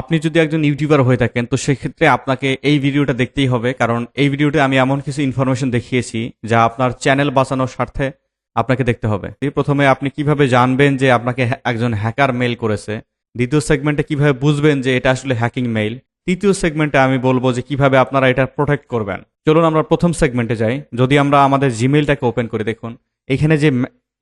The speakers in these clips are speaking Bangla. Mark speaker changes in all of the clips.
Speaker 1: আপনি যদি একজন ইউটিউবার হয়ে থাকেন, তো সেক্ষেত্রে আপনাকে এই ভিডিওটা দেখতেই হবে। কারণ এই ভিডিওতে আমি এমন কিছু ইনফরমেশন দেখিয়েছি, যা আপনার চ্যানেল বাঁচানোর স্বার্থে আপনাকে দেখতে হবে। প্রথমে আপনি কীভাবে জানবেন যে আপনাকে একজন হ্যাকার মেইল করেছে? দ্বিতীয় সেগমেন্টে কীভাবে বুঝবেন যে এটা আসলে হ্যাকিং মেইল তৃতীয় সেগমেন্টে আমি বলব যে কীভাবে আপনারা এটা প্রোটেক্ট করবেন। চলুন আমরা প্রথম সেগমেন্টে যাই। যদি আমরা আমাদের জিমেইলটাকে ওপেন করে, দেখুন, এখানে যে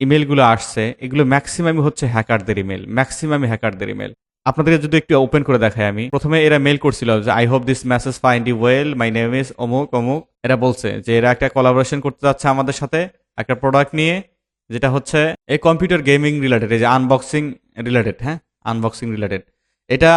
Speaker 1: ইমেলগুলো আসছে, এগুলো ম্যাক্সিমামই হচ্ছে হ্যাকারদের ইমেল ম্যাক্সিমামই হ্যাকারদের ইমেল আপনাদেরকে যদি একটু ওপেন করে দেখাই আমি। প্রথমে এরা মেল করছিল যে I hope this message find you well my name is অমুক অমুক। এরা বলছে যে, এরা একটা কোলাবোরেশন করতে যাচ্ছে আমাদের সাথে, একটা প্রোডাক্ট নিয়ে, যেটা হচ্ছে এই কম্পিউটার গেমিং রিলেটেড এই যে আনবক্সিং রিলেটেড হ্যাঁ? আনবক্সিং রিলেটেড এটা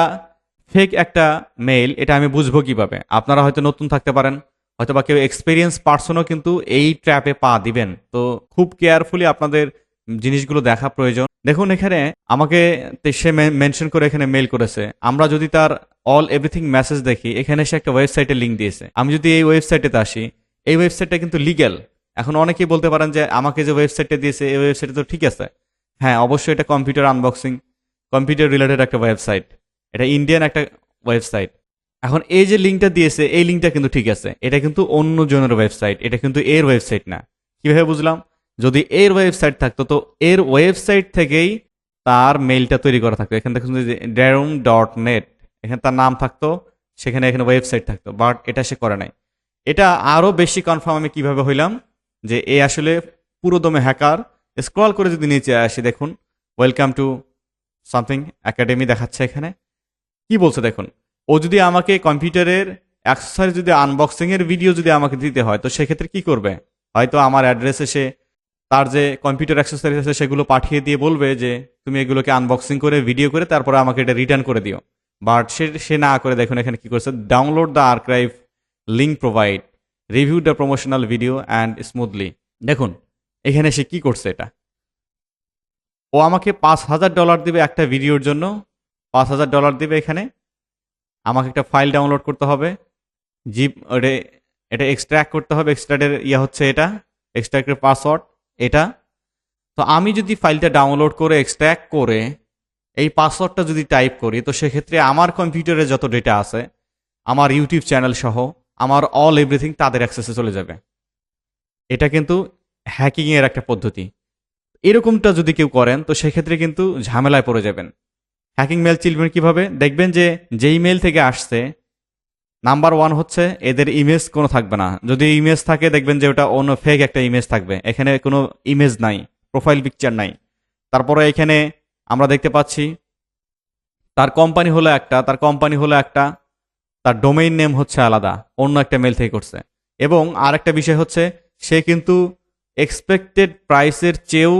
Speaker 1: ফেক একটা মেইল এটা আমি বুঝব কীভাবে? আপনারা হয়তো নতুন থাকতে পারেন হয়তো বা কেউ এক্সপিরিয়েন্স পার্সনও কিন্তু এই ট্র্যাপে পা দিবেন। তো খুব কেয়ারফুলি আপনাদের জিনিসগুলো দেখা প্রয়োজন। দেখুন, এখানে আমাকে সে মেনশন করে এখানে মেল করেছে, আমরা যদি তার অল এভরিথিং মেসেজ দেখি, এখানে সে একটা ওয়েবসাইটে লিঙ্ক দিয়েছে। আমি যদি এই ওয়েবসাইটেতে আসি, এই ওয়েবসাইটটা কিন্তু লিগ্যাল এখন অনেকেই বলতে পারেন যে, আমাকে যে ওয়েবসাইটটা দিয়েছে, এই ওয়েবসাইটে তো ঠিক আছে। হ্যাঁ অবশ্যই এটা কম্পিউটার আনবক্সিং কম্পিউটার রিলেটেড একটা ওয়েবসাইট এটা ইন্ডিয়ান একটা ওয়েবসাইট এখন এই যে লিঙ্কটা দিয়েছে, এই লিঙ্কটা কিন্তু ঠিক আছে। এটা কিন্তু অন্য জনের ওয়েবসাইট এটা কিন্তু এর ওয়েবসাইট না। কীভাবে বুঝলাম? যদি এর ওয়েবসাইট থাকতো, তো এর ওয়েবসাইট থেকেই তার মেইলটা তৈরি করা থাকতো। এখানে দেখুন ড্যারুম ডট নেট এখানে তার নাম থাকতো, সেখানে এখানে ওয়েবসাইট থাকতো বাট এটা সে করে নাই। এটা আরও বেশি কনফার্ম আমি কীভাবে হইলাম, যে এ আসলে পুরোদমে হ্যাকার স্ক্রল করে যদি নিচে আসি, দেখুন ওয়েলকাম টু সামথিং একাডেমি দেখাচ্ছে এখানে। কি বলছে দেখুন, ও যদি আমাকে কম্পিউটারের অ্যাক্সেসরি যদি আনবক্সিংয়ের ভিডিও যদি আমাকে দিতে হয়, তো সেক্ষেত্রে কি করবে? হয়তো আমার অ্যাড্রেসে এসে তার যে কম্পিউটার অ্যাক্সেসরিজ আছে সেগুলো পাঠিয়ে দিয়ে বলবে যে, তুমি এগুলোকে আনবক্সিং করে ভিডিও করে, তারপরে আমাকে এটা রিটার্ন করে দিও। বাট সে সে না করে দেখুন এখানে কি করছে। Download the archive link provide review the promotional video and smoothly দেখুন, এখানে সে কি করছে এটা। ও আমাকে পাঁচ হাজার ডলার দিবে একটা ভিডিওর জন্য। পাঁচ হাজার ডলার দিবে এখানে। আমাকে একটা ফাইল ডাউনলোড করতে হবে। জিপ ওটা, এটা এক্সট্র্যাক্ট করতে হবে। এক্সট্রাক্টের ইয়ে হচ্ছে এটা। এক্সট্র্যাক্টের পাসওয়ার্ড এটা। তো আমি যদি ফাইলটা ডাউনলোড করে এক্সট্র্যাক্ট করে, এই পাসওয়ার্ডটা যদি টাইপ করি, তো সেক্ষেত্রে আমার কম্পিউটারে যত ডেটা আছে, আমার ইউটিউব চ্যানেল সহ, আমার অল এভরিথিং তাদের অ্যাক্সেসে চলে যাবে। এটা কিন্তু হ্যাকিংয়ের একটা পদ্ধতি। এরকমটা যদি কেউ করেন, তো সেক্ষেত্রে কিন্তু ঝামেলায় পড়ে যাবেন। হ্যাকিং মেল চিনবেন কীভাবে? দেখবেন যে, যেই মেল থেকে আসছে নাম্বার ওয়ান হচ্ছে এদের ইমেজ কোনো থাকবে না। যদি ইমেজ থাকে, দেখবেন যে ওটা অন্য ফেক একটা ইমেজ থাকবে। এখানে কোনো ইমেজ নাই প্রোফাইল পিকচার নাই। তারপরে এখানে আমরা দেখতে পাচ্ছি, তার কোম্পানি হলো একটা, তার কোম্পানি হলো একটা, তার ডোমেইন নেম হচ্ছে আলাদা, অন্য একটা মেল থেকে করছে। এবং আরেকটা বিষয় হচ্ছে, সে কিন্তু এক্সপেক্টেড প্রাইসের চেয়েও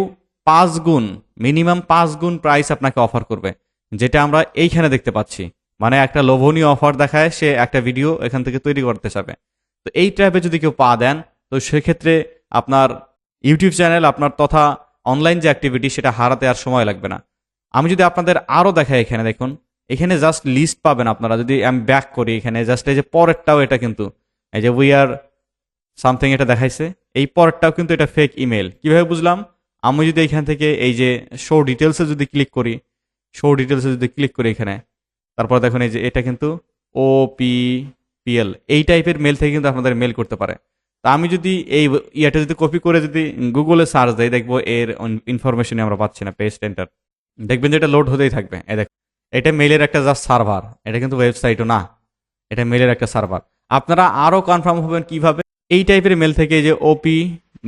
Speaker 1: পাঁচ গুণ মিনিমাম পাঁচ গুণ প্রাইস আপনাকে অফার করবে, যেটা আমরা এইখানে দেখতে পাচ্ছি। মানে একটা লোভনীয় অফার দেখায়, সে একটা ভিডিও এখান থেকে তৈরি করতে চাবে। তো এই ট্র্যাপে যদি কেউ পা দেন, তো সেক্ষেত্রে আপনার ইউটিউব চ্যানেল আপনার তথা অনলাইন যে অ্যাক্টিভিটি সেটা হারাতে আর সময় লাগবে না। আমি যদি আপনাদের আরও দেখাই এখানে, দেখুন। এখানে জাস্ট লিস্ট পাবেন আপনারা, যদি আমি ব্যাক করি এখানে জাস্ট এই যে পরেরটাও এটা কিন্তু, এই যে উই আর সামথিং এটা দেখাইছে। এই পরেরটাও কিন্তু এটা ফেক ইমেল কীভাবে বুঝলাম? আমি যদি এখান থেকে এই যে শো ডিটেলসে যদি ক্লিক করি শো ডিটেলসে যদি ক্লিক করি এখানে তারপর দেখুন এই যে এটা কিন্তু ও পি পিএল এই টাইপের মেল থেকে কিন্তু আপনাদের মেল করতে পারে। তা আমি যদি এই ইয়াটা যদি কপি করে যদি গুগলে সার্চ দেয় দেখব এর ইনফরমেশনই আমরা পাচ্ছি না পেস্ট এন্টার দেখবেন যে এটা লোড হতেই থাকবে। এই দেখ, এটা মেলের একটা জাস্ট সার্ভার এটা কিন্তু ওয়েবসাইটও না। এটা মেলের একটা সার্ভার আপনারা আরও কনফার্ম হবেন কীভাবে? এই টাইপের মেল থেকে যে ওপি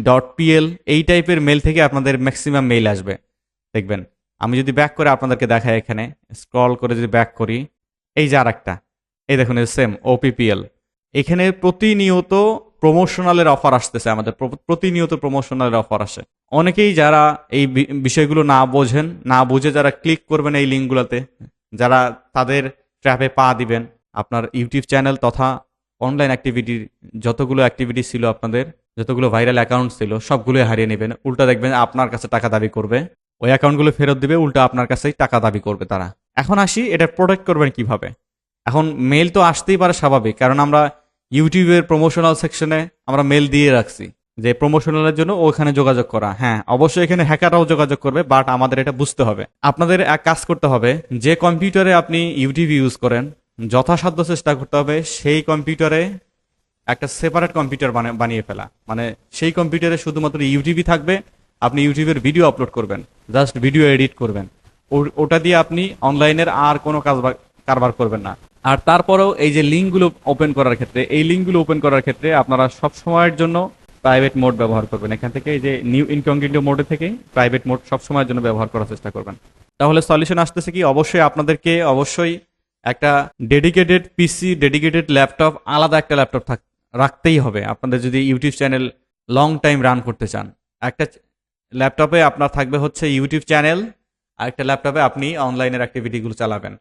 Speaker 1: ডট পিএল এই টাইপের মেল থেকে আপনাদের ম্যাক্সিমাম মেল আসবে। দেখবেন। আমি যদি ব্যাক করে আপনাদেরকে দেখাই এখানে স্ক্রল করে যদি ব্যাক করি, এই যে আর একটা এই দেখুন সেম ওপিপিএল এখানে প্রতিনিয়ত প্রমোশনালের অফার আসতেছে আমাদের প্রতিনিয়ত প্রমোশনালের অফার আসে। অনেকেই যারা এই বিষয়গুলো না বোঝেন, না বুঝে যারা ক্লিক করবেন এই লিঙ্কগুলোতে যারা তাদের ট্র্যাপে পা দিবেন, আপনার ইউটিউব চ্যানেল তথা অনলাইন অ্যাক্টিভিটির যতগুলো অ্যাক্টিভিটি ছিল আপনাদের, যতগুলো ভাইরাল অ্যাকাউন্ট ছিল, সবগুলোই হারিয়ে নেবেন। উল্টা দেখবেন আপনার কাছে টাকা দাবি করবে। ওই অ্যাকাউন্টগুলো ফেরত দিবে, উল্টা আপনার কাছেই টাকা দাবি করবে তারা। এখন আসি, এটা প্রোটেক্ট করবেন কীভাবে? এখন মেল তো আসতেই পারে স্বাভাবিক, কারণ আমরা ইউটিউবের প্রমোশনাল সেকশনে আমরা মেল দিয়ে রাখছি, যে প্রমোশনালের জন্য ওখানে যোগাযোগ করা। হ্যাঁ অবশ্যই এখানে হ্যাকাররাও যোগাযোগ করবে বাট আমাদের এটা বুঝতে হবে। আপনাদের এক কাজ করতে হবে, যে কম্পিউটারে আপনি ইউটিউব ইউজ করেন, যথাসাধ্য চেষ্টা করতে হবে সেই কম্পিউটারে একটা সেপারেট কম্পিউটার বানিয়ে ফেলা। মানে সেই কম্পিউটারে শুধুমাত্র ইউটিউবই থাকবে আপনি ইউটিউবের ভিডিও আপলোড করবেন জাস্ট ভিডিও এডিট করবেন। ওটা দিয়ে আপনি অনলাইনের আর কোনো কাজ কারবার করবেন না। আর তারপরেও এই যে লিঙ্কগুলো ওপেন করার ক্ষেত্রে, এই লিঙ্কগুলো ওপেন করার ক্ষেত্রে আপনারা সব সময়ের জন্য প্রাইভেট মোড ব্যবহার করবেন। এখান থেকে এই যে নিউ ইনকংগ্রিটো মোডে থেকে প্রাইভেট মোড সব সময়ের জন্য ব্যবহার করার চেষ্টা করবেন। তাহলে সলিউশন আসতেছে কি? অবশ্যই আপনাদেরকে অবশ্যই একটা ডেডিকেটেড পিসি ডেডিকেটেড ল্যাপটপ আলাদা একটা ল্যাপটপ থাক, রাখতেই হবে। আপনাদের যদি YouTube channel long time run করতে চান, একটা ল্যাপটপে আপনার থাকবে হচ্ছে ইউটিউব চ্যানেল আর একটা ল্যাপটপে আপনি অনলাইনের অ্যাক্টিভিটিগুলো চালাবেন।